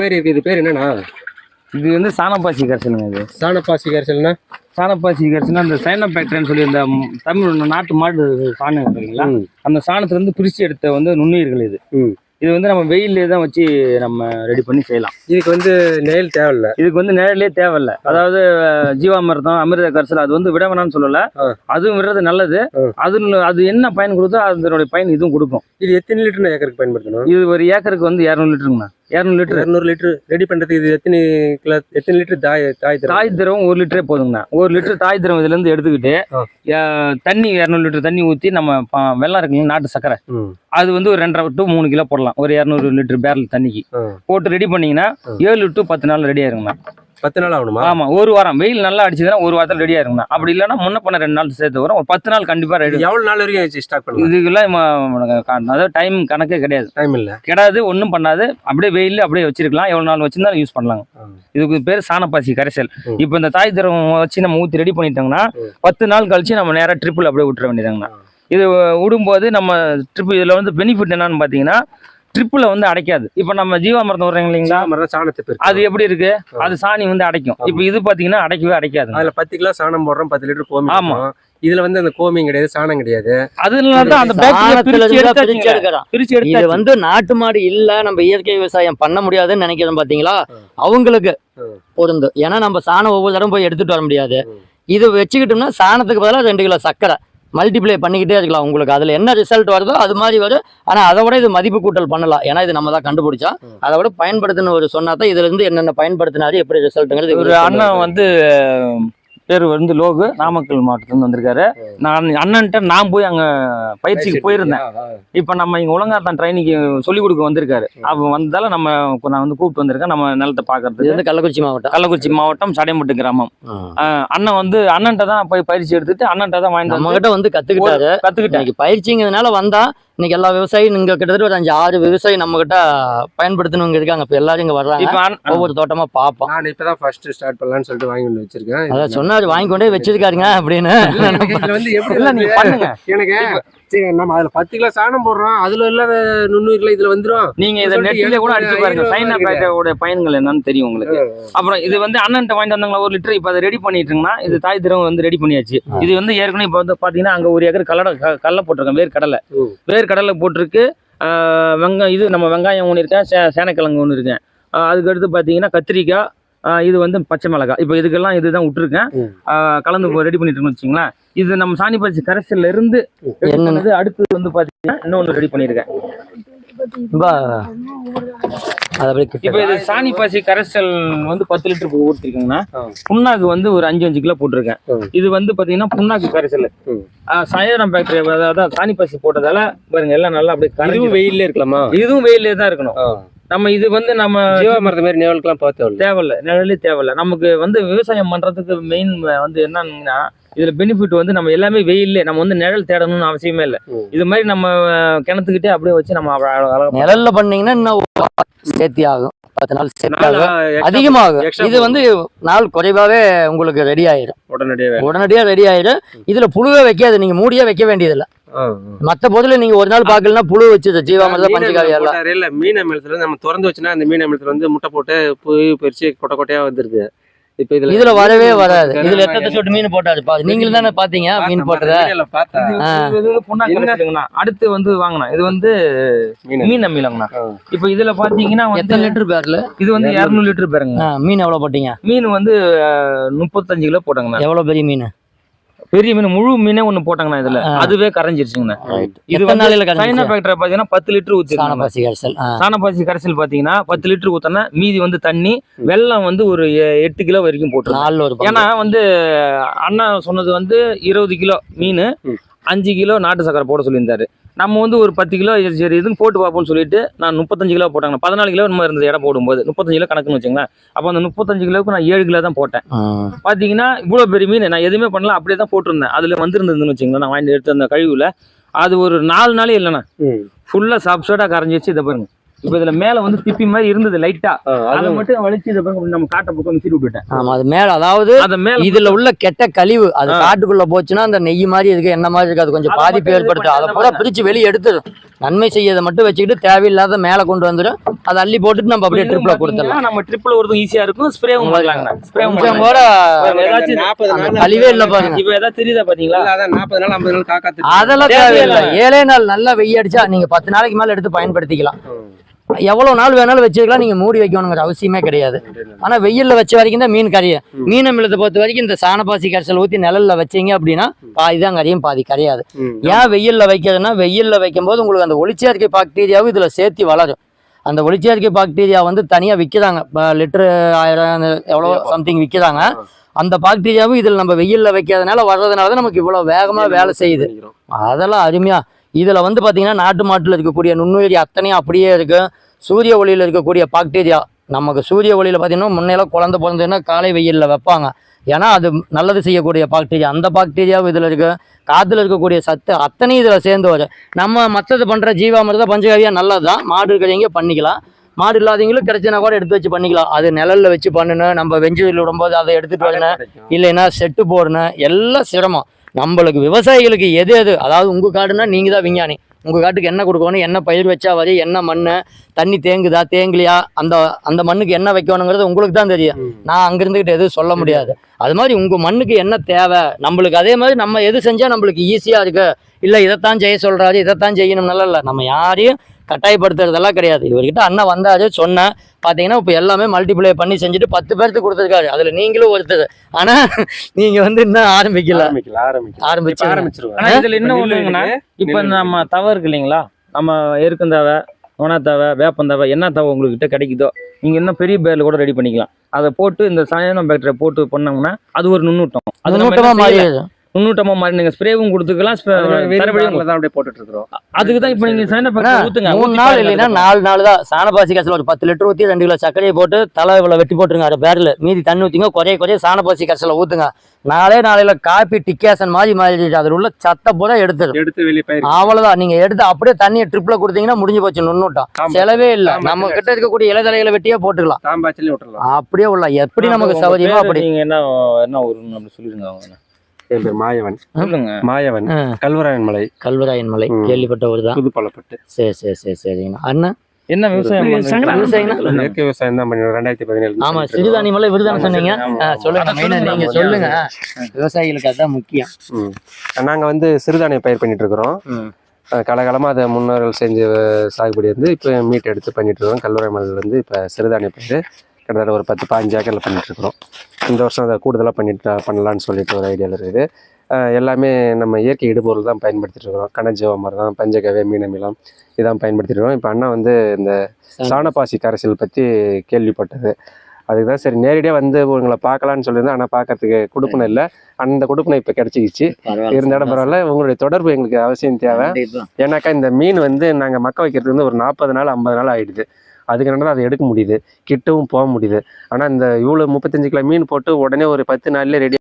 மாதிரி இருக்கு. இது பேர் என்னண்ணா? இது வந்து சாணப்பாசி கரைசலுங்க இது. சாணப்பாசி கரைசல்னா? சாணப்பாசி கரைசல்னா அந்த சைனா பேக்டரின்னு சொல்லி இந்த தமிழ் நாட்டு மாடு சாணம் இருக்கு இல்லைங்களா ம். அந்த சாணத்துல இருந்து பிரிச்சு எடுத்த வந்து நுண்ணுயிர்கள் இது. இது வந்து நம்ம வெயிலே தான் வச்சு நம்ம ரெடி பண்ணி செய்யலாம். இதுக்கு வந்து நெயில் தேவையில்ல? இதுக்கு வந்து நிழலே தேவையில்ல. அதாவது ஜீவாமிர்தம் அமிர்த கரைசல் அது வந்து விட வேணாம்னு சொல்லல. அதுவும் விடுறது நல்லது. அது அது என்ன பயன் கொடுத்தோ அதனுடைய பயன் இதுவும் கொடுக்கும். இது எத்தனை லிட்டர் ஏக்கருக்கு பயன்படுத்தணும்? இது ஒரு ஏக்கருக்கு வந்து இரநூறு லிட்டருங்கண்ணா. இரநூறு லிட்டர் இரநூறு லிட்டர் ரெடி பண்றதுக்கு இது எத்தனை கிலோ எத்தனை லிட்டர் தாய் தாய் தாய் திரவம் ஒரு லிட்டரே போதுங்கண்ணா. ஒரு லிட்டர் தாய் திரவம் இதுல இருந்து எடுத்துக்கிட்டு தண்ணி இரநூறு லிட்டர் தண்ணி ஊற்றி நம்ம வெள்ளம் இருக்குங்க நாட்டு சக்கரை. அது வந்து ஒரு ரெண்டரை டு மூணு கிலோ போடலாம். ஒரு இரநூறு லிட்டர் பேரல் தண்ணிக்கு. போட்டு ரெடி பண்ணீங்கன்னா. ஏழு டு பத்து நாள் ரெடி ஆயிருங்கண்ணா. பத்து நாள் ஆகணுமா? ஆமா ஒரு வாரம். வெயில் நல்லா அடிச்சதுன்னா ஒரு வாரத்தில் ரெடி ஆயிருங்கண்ணா அப்படி இல்லைன்னா முன்ன பண்ண ரெண்டு நாள் சேர்த்து வரும். ஒரு பத்து நாள் கண்டிப்பா ரெடி இது எவ்வளவு நாள் வரைக்கும் வச்சு ஸ்டாக் பண்ணலாம் இதுக்கெல்லாம் அதாவது டைம் கணக்கே கிடையாது. டைம் இல்ல. கிடையாது ஒன்றும் பண்ணாது. அப்படியே வெயில் அப்படியே வச்சிருக்கலாம். எவ்வளோ நாள் வச்சிருந்தாலும் யூஸ் பண்ணலாங்க ஆ. இதுக்கு பேர் சாணப்பாசி கரைசல். இப்போ இந்த தாய் திரவம் வச்சு நம்ம ஊற்றி ரெடி பண்ணிட்டோம்னா. பத்து நாள் கழிச்சு நம்ம நேராக ட்ரிப்பிள் அப்படியே விட்டுற வேண்டியதாங்கண்ணா. இது விடும்போது நம்ம ட்ரிப் இதில் வந்து பெனிஃபிட் என்னன்னு பார்த்தீங்கன்னா ட்ரிப்பில் வந்து அடைக்காது. இப்போ நம்ம ஜீவாமிர்தம் விடுறோம் இல்லைங்களா? சாணத்தை அது எப்படி இருக்கு? அது சாணி வந்து அடைக்கும். இப்போ இது பார்த்தீங்கன்னா அடைக்கவே அடைக்காது. அதுல பத்து கிலோ சாணம் போடுறோம் பத்து லிட்டர் கோமி ஆமா. போடுறோம். இதுல வந்து அந்த கோமியம் கிடையாது சாணம் கிடையாது. அதனால தான் அந்த பிரிச்சு இது வந்து நாட்டு மாடு இல்ல நம்ம இயற்கை விவசாயம் பண்ண முடியாதுன்னு நினைக்கிறோம் பாத்தீங்களா. அவங்களுக்கு. பொருந்து. ஏன்னா நம்ம சாணம் ஒவ்வொரு தடவை போய் எடுத்துட்டு வர முடியாது. இது வச்சுக்கிட்டோம்னா சாணத்துக்கு பதிலாக ரெண்டு கிலோ சக்கரை மல்டிப்ளை பண்ணிக்கிட்டே இருக்கலாம் உங்களுக்கு. அதுல என்ன ரிசல்ட் வருதோ அது மாதிரி வரும். ஆனா அதை விட இது மதிப்பு கூட்டல் பண்ணலாம். ஏன்னா இது நம்ம தான் கண்டுபிடிச்சோம். ம். அதை விட பயன்படுத்தின ஒரு சொன்னா தான் இதுல இருந்து என்னென்ன பயன்படுத்தினாரு எப்படி ரிசல்ட்டுங்கிறது ஒரு அண்ணன் வந்து பேர் வந்து லோகு நாமக்கல் மாவட்டத்துலேருந்து வந்திருக்காரு. நான் அண்ணன்ட்ட நான் போய் அங்க பயிற்சிக்கு போயிருந்தேன். இப்போ நம்ம இங்க உலகாத்தான் ட்ரைனிங்கு சொல்லி கொடுக்க வந்திருக்காரு. அப்போ வந்ததால நம்ம நான் வந்து கூப்பிட்டு வந்திருக்கேன். நம்ம நிலத்தை இது பார்க்கறதுக்கு வந்து கள்ளக்குறிச்சி மாவட்டம். கள்ளக்குறிச்சி மாவட்டம் சடையம்பட்டு கிராமம். அண்ணன் வந்து அண்ணன்ட்ட தான் போய் பயிற்சி எடுத்துட்டு அண்ணன்ட்ட தான் வாங்கிட்டு நம்ம வந்து கிட்ட வந்து கத்துக்கிட்டாரு. கத்துக்கிட்டேன் இன்னைக்கு பயிற்சிங்கிறதுனால வந்தா இன்னைக்கு எல்லா விவசாயியும் இங்க கிட்டத்தட்ட ஒரு அஞ்சு ஆறு விவசாயி நம்ம கிட்ட பயன்படுத்தணுங்க இருக்காங்க. இப்ப எல்லாரும் இங்க வர்றாங்க. ஒவ்வொரு தோட்டமா பார்ப்போம். நான் இப்பதான் ஃபர்ஸ்ட் ஸ்டார்ட் பண்ணலாம்னு சொல்லிட்டு வாங்கி வந்து வச்சிருக்கேன். அதான் சொன்னாரு வாங்கி கொண்டே வச்சிருக்காருங்க அப்படின்னு எனக்கு நம்ம அதுல பத்து கிலோ சாணம் போடுறோம். அதுல இல்லாத நுண்ணுயிர்கள் இதுல வந்துரும். நீங்க இதை நெட்ல கூட அடிச்சு பாருங்க. சைனா பேட்டோட பயன்கள் என்னன்னு தெரியும் உங்களுக்கு. அப்புறம் இது வந்து அண்ணன்ட்ட வாங்கிட்டு வந்தாங்களா? ஒரு லிட்டர். இப்போ அதை ரெடி பண்ணிட்டுங்கன்னா இது தாய் திரவம் வந்து ரெடி பண்ணியாச்சு. இது வந்து ஏற்கனவே இப்போ வந்து பார்த்தீங்கன்னா அங்கே ஒரு ஏக்கர் கடலை க- கடலை போட்டிருக்கேன் வேர் கடலை. வேர் கடலை போட்டிருக்கு. வெங்காயம் இது நம்ம வெங்காயம் ஒன்று இருக்கேன் சே சேனக்கிழங்கு ஒன்று இருக்கேன். ஆஹ் அதுக்கு அடுத்து பார்த்தீங்கன்னா கத்திரிக்காய் இது வந்து பச்சை மிளகாய் இப்போ இதுக்கெல்லாம் இதுதான் விட்டுருக்கேன். கலந்து ரெடி பண்ணிட்டு வச்சுங்களேன் இது நம்ம சாணி பறிச்சு கரைசல்ல இருந்து? பண்ணது அடுத்து வந்து பார்த்தீங்கன்னா இன்னொன்று ரெடி பண்ணியிருக்கேன் கிட்ட இப்போ இது சாணி பாசி கரைசல் வந்து பத்து லிட்டர் ஊற்றிருக்கீங்கன்னா. புண்ணாக்கு வந்து ஒரு அஞ்சு அஞ்சு கிலோ போட்டிருக்கேன். இது வந்து பார்த்தீங்கன்னா புண்ணாக்கு கரைசல். சயரம் ஃபேக்டரி அதாவது சாணி பாசி போட்டதால பாருங்க எல்லாம் நல்லா அப்படியே. இதுவும் வெயில்ல இருக்கலாமா? இதுவும் வெயிலே தான் இருக்கணும். நம்ம இது வந்து நம்ம ஜீவாமிரத மாதிரி நேவலுக்குலாம் பார்த்து தேவையில்ல. நிழலே தேவையில்ல. நமக்கு வந்து விவசாயம் பண்றதுக்கு மெயின் வந்து என்னன்னா இதுல பெனிஃபிட் வந்து நம்ம எல்லாமே வெயில்ல நம்ம வந்து நிழல் தேடணும்னு அவசியமே இல்லை. இது மாதிரி நம்ம கிணத்துக்கிட்டே அப்படியே வச்சு நம்ம நிழல்ல பண்ணீங்கன்னா இன்னும் சேர்த்தி ஆகும். பத்து நாள் அதிகமாகும். இது வந்து நாள் குறைவாவே உங்களுக்கு ரெடி ஆயிடும் உடனடியாக உடனடியா ரெடி ஆயிடும் இதுல புழுவே வைக்காது. நீங்க மூடியே வைக்க வேண்டியதில்ல. மத்த பொருள் நீங்க ஒரு நாள் பாக்கலன்னா புழு வச்சு ஜீவாமிரத பஞ்சகாவி எல்லாம். இல்ல மீன் அமிலத்துல நம்ம திறந்து வச்சுனா அந்த மீன் அமிலத்துல வந்து முட்டை போட்டு புய் பெருச்சு கொட்டை கொட்டையா வந்துருது. இப்ப இதுல இதுல வரவே வராது. இதுல எத்தனை சொட்டு மீன் போட்டாரு பா நீங்களும் தானே பாத்தீங்க? மீன் போட்டத. அடுத்து வந்து வாங்கண்ணா இது வந்து மீன் ஆ. இப்போ இதுல பாத்தீங்கன்னா எத்தனை லிட்டர் பேர்ல? இது வந்து இரநூறு லிட்டர் பேருங்க. மீன் எவ்வளவு போட்டீங்க? மீன் வந்து முப்பத்தஞ்சு கிலோ போட்டாங்கண்ணா. எவ்வளவு பெரிய மீன்? பெரிய மீன் முழு மீனே ஒண்ணு போட்டாங்கண்ணா இதுல. அதுவே கரைஞ்சிருச்சுங்கண்ணா இது வந்து சைனா? ஃபேக்டரி பாத்தீங்கன்னா பத்து லிட்டர் ஊத்திருக்காங்க சாணப்பாசி கரைசல். சாணப்பாசி கரைசல் பாத்தீங்கன்னா பத்து லிட்டர் ஊத்தனா மீதி வந்து தண்ணி வெல்லம் வந்து ஒரு எட்டு கிலோ வரைக்கும் போட்டுருக்கோம். ஏன்னா வந்து அண்ணா சொன்னது வந்து இருபது கிலோ மீன். அஞ்சு கிலோ நாட்டு சக்கரை போட சொல்லியிருந்தாரு. நம்ம வந்து ஒரு பத்து கிலோ சரி, இதுன்னு போட்டு பார்ப்போம்னு சொல்லிட்டு நான் முப்பத்தஞ்சு கிலோ போட்டாங்க. பதினாலு கிலோ நம்ம இருந்தது இடம் போடும்போது. முப்பத்தஞ்சு கிலோ கணக்குன்னு வச்சுங்களேன். அப்போ அந்த முப்பத்தஞ்சு கிலோவுக்கு நான் ஏழு கிலோ தான் போட்டேன். பார்த்தீங்கன்னா இவ்வளோ பெரிய மீன் நான் எதுவுமே பண்ணல. அப்படியே தான் போட்டிருந்தேன். அதில் வந்திருந்ததுன்னு வச்சுங்களேன் நான் வாங்கி எடுத்த அந்த கழிவுல. அது ஒரு நாலு நாளே இல்லைண்ணா. ஃபுல்லாக சப்சைடாக கரைஞ்சிச்சு இதை பாருங்க. இப்போ இதுல மேல வந்து திப்பி மாதிரி இருந்தது லைட்டா அதை மட்டும் வலிச்சு இதை நம்ம காட்ட பக்கம் விசிறி விட்டுட்டேன். ஆமா அது மேல அதாவது அதை மேல இதுல உள்ள கெட்ட கழிவு அது. காட்டுக்குள்ள போச்சுன்னா அந்த நெய் மாதிரி இருக்கு என்ன மாதிரி இருக்கு அது கொஞ்சம் பாதிப்பு ஏற்படுத்தும். அதை பூரா அந்த பிரிச்சு வெளியே எடுத்துடும் நன்மை செய்யறதை மட்டும் வச்சுக்கிட்டு தேவையில்லாத மேல கொண்டு வந்துடும் அதை அள்ளி போட்டுட்டு நம்ம அப்படியே ட்ரிப்ல கொடுத்துடலாம். நம்ம ட்ரிப்ல ஒருதும் ஈஸியா இருக்கும். கூட ஏதாச்சும் நாற்பது நாள் கழிவே இல்ல பாருங்க. இப்போ ஏதாவது தெரியுதா பாத்தீங்களா? நாற்பது நாள் ஐம்பது நாள் காக்கா திட்டு. அதெல்லாம் தேவையில்லை. தேவையில்லை. ஏழே நாள் நல்லா வெய்ய அடிச்சா நீங்க பத்து நாளைக்கு மேல எடுத்து பயன்படுத்திக்கலாம். ம். எவ்வளவு நாள் வேணாலும் வச்சுக்கலாம் நீங்க மூடி வைக்கணுங்கிற அவசியமே கிடையாது. ஆனா வெயில்ல வச்ச வரைக்கும் தான் மீன் கரையும். மீன் அமிலத்தை பொறுத்த வரைக்கும் இந்த சாணப்பாசி கரைசல் ஊத்தி நிழல்ல வச்சீங்க அப்படின்னா பாதி தான் கரையும் பாதி கரையாது. ஏன் வெயில்ல வைக்கிறதுன்னா வெயில்ல வைக்கும்போது உங்களுக்கு அந்த ஒளிச்சேர்க்கை பாக்டீரியாவும் இதுல சேர்த்து வளரும். அந்த ஒளிச்சேர்க்கை பாக்டீரியா வந்து தனியா விற்கிறாங்க லிட்டரு ஆயிரம் எவ்வளோ சம்திங் விற்கிறாங்க அந்த பாக்டீரியாவும் இதில் நம்ம வெயில்ல வைக்கிறதுனால வர்றதுனால தான் நமக்கு இவ்வளோ வேகமா வேலை செய்யுது. அதெல்லாம் அருமையா இதுல வந்து பாத்தீங்கன்னா நாட்டு மாட்டுல இருக்கக்கூடிய நுண்ணுயிரி அத்தனையும் அப்படியே இருக்கு. சூரிய ஒளியில இருக்கக்கூடிய பாக்டீரியா நமக்கு சூரிய ஒளியில பாத்தீங்கன்னா முன்னையெல்லாம் குழந்தை பிறந்ததுன்னா காலை வெயில்ல வைப்பாங்க. ஏன்னா அது நல்லது செய்யக்கூடிய பாக்டீரியா அந்த பாக்டீரியாவும் இதுல இருக்கு. காத்துல இருக்கக்கூடிய சத்து அத்தனையும் இதுல சேர்ந்து வரும். நம்ம மற்றது பண்ற ஜீவாமிர்த பஞ்சகாவியா நல்லதுதான் மாடு இருக்கிறவங்க பண்ணிக்கலாம். மாடு இல்லாதவங்களும் கிடைச்சுனா கூட எடுத்து வச்சு பண்ணிக்கலாம். அது நிழல்ல வச்சு பண்ணணும். நம்ம வெஞ்சூரில் விடும்போது அதை எடுத்துட்டு வரணும். இல்லைன்னா செட்டு போடணும். எல்லாம் சிரமம். நம்மளுக்கு விவசாயிகளுக்கு எது எது? அதாவது உங்க காடுனா நீங்க தான் விஞ்ஞானி. உங்க காட்டுக்கு என்ன கொடுக்கணும் என்ன பயிர் வச்சா வரி என்ன மண் தண்ணி தேங்குதா தேங்கலையா அந்த அந்த மண்ணுக்கு என்ன வைக்கணுங்கிறது உங்களுக்கு தான் தெரியும். நான் அங்க இருந்துகிட்டு எதுவும் சொல்ல முடியாது. அது மாதிரி உங்க மண்ணுக்கு என்ன தேவை? நம்மளுக்கு அதே மாதிரி நம்ம எது செஞ்சா நம்மளுக்கு ஈஸியா இருக்கு. இல்ல இதைத்தான் செய்ய சொல்றாரு இதைத்தான் செய்யணும்னால இல்ல. நம்ம யாரையும் கட்டாயப்படுத்துறதெல்லாம் கிடையாது. இவர்கிட்ட அண்ணன் வந்தாரு சொன்னேன் பாத்தீங்கன்னா இப்போ எல்லாமே மல்டிப்ளை பண்ணி செஞ்சுட்டு பத்து பேருக்கு கொடுத்துருக்காரு. அதுல நீங்களும் ஒருத்தர். ஆனா நீங்க வந்து இன்னும் ஆரம்பிக்கல. ஆரம்பிக்கல ஆரம்பிக்கல. இப்ப ஆரம்பிச்சு ஆரம்பிச்சிருவேன் ஆனா இதுல என்ன ஒண்ணுங்கன்னா இப்ப நம்ம தவ இருக்கு இல்லைங்களா? நம்ம எருக்கந்தவ நொணத்தவ வேப்பந்தவ என்ன தவ உங்ககிட்ட கிடைக்குதோ நீங்க இன்னும் பெரிய பேர்ல கூட ரெடி பண்ணிக்கலாம். அதை போட்டு இந்த சயனம் பேக்டரை போட்டு பண்ணோம்னா அது ஒரு நுண்ணூட்டம். அது நம்ம நூட்டமா நுண்ணூட்டமா மாதிரி நீங்க ஸ்ப்ரேவும் கொடுத்துக்கலாம் அப்படியே போட்டுட்டு இருக்கிறோம். அதுக்கு தான் இப்போ நீங்க சயன அண்ணா, பேக்டர் ஊத்துங்க மூணு ஊத்தி நாள் பாருங்க. இல்லைன்னா. நாலு நாள் தான் சாணப்பாசி கரைசல் ஒரு பத்து லிட்டர் ஊற்றி ரெண்டு கிலோ சர்க்கரையை போட்டு தலை இவ்வளோ வெட்டி போட்டுருங்க அரை பேரில் மீதி தண்ணி ஊற்றிங்க குறைய குறைய சாணப்பாசி கரைசலை ஊற்றுங்க நாளே நாளையில காப்பி டிக்கேசன் மாதிரி மாறிடுச்சு. அதில் உள்ள சத்தை பூரா எடுத்துடும் எடுத்து வெளியே நீங்க எடுத்து அப்படியே தண்ணியை ட்ரிப்ல கொடுத்தீங்கன்னா முடிஞ்சு போச்சு நுண்ணூட்டம். செலவே இல்ல. நம்ம. கிட்ட இருக்கக்கூடிய இலைதலைகளை வெட்டியே போட்டுக்கலாம். அப்படியே உள்ள. எப்படி நமக்கு சௌகரியமோ அப்படி? நீங்க என்ன என்ன ஒரு அப்படி சொல்லிருங்க அவங்க என் பேர் மாயவன். சொல்லுங்க. மாயவன் கல்வராயன் மலை. கல்வராயன் மலை. கேள்விப்பட்ட ஒரு தான். புதுப்பள்ளப்பட்டு சரி சரி சரி சரிங்கண்ணா. அண்ணன் என்ன விவசாயம். இயற்கை விவசாயம் தான் ரெண்டாயிரத்தி பதினேழு ஆமா சிறுதானி மலை விருதான சொன்னீங்க. சொல்லுங்க மெயினா நீங்க சொல்லுங்க. விவசாயிகளுக்கு அதுதான் முக்கியம். ம். நாங்க வந்து சிறுதானிய பயிர் பண்ணிட்டு இருக்கிறோம். ம். அஹ் காலகாலமா அதை முன்னோர்கள் செஞ்ச சாகுபடி வந்து இப்போ மீட் எடுத்து பண்ணிட்டு இருக்கோம் கல்லூரி மலையில் வந்து இப்போ சிறுதானிய பயிர். கிட்டத்தட்ட ஒரு பத்து பாஞ்சு ஏக்கரில் பண்ணிட்டு இருக்கிறோம் இந்த வருஷம் அதை கூடுதலாக பண்ணிட்டு பண்ணலான்னு சொல்லிட்டு ஒரு ஐடியாவில் இருக்குது. எல்லாமே நம்ம இயற்கை இடுபொருள் தான் பயன்படுத்திட்டு இருக்கிறோம் கனஜீவமரம் தான் பஞ்சகவ்ய மீனமிலம் இதான் பயன்படுத்திட்டு இருக்கோம் இப்போ அண்ணா வந்து இந்த சாணப்பாசி கரைசல் பற்றி கேள்விப்பட்டது. அதுக்கு தான் சரி நேரடியாக வந்து உங்களை பார்க்கலான்னு சொல்லியிருந்தேன். ஆனால் பார்க்கறதுக்கு கொடுப்பனை இல்லை. அந்த கொடுப்பனை இப்போ கிடச்சிக்கிச்சு. இருந்தாலும் பரவாயில்ல. உங்களுடைய தொடர்பு எங்களுக்கு அவசியம் தேவை. ஏன்னாக்கா இந்த மீன் வந்து நாங்கள் மக்க வைக்கிறது வந்து ஒரு நாற்பது நாள் ஐம்பது நாள் ஆயிடுது. அதுக்கு நடுவில் அதை எடுக்க முடியுது? கிட்டவும் போக முடியுது. ஆனால் இந்த இவ்வளோ முப்பத்தஞ்சு கிலோ மீன் போட்டு உடனே ஒரு பத்து நாள்லேயே ரெடி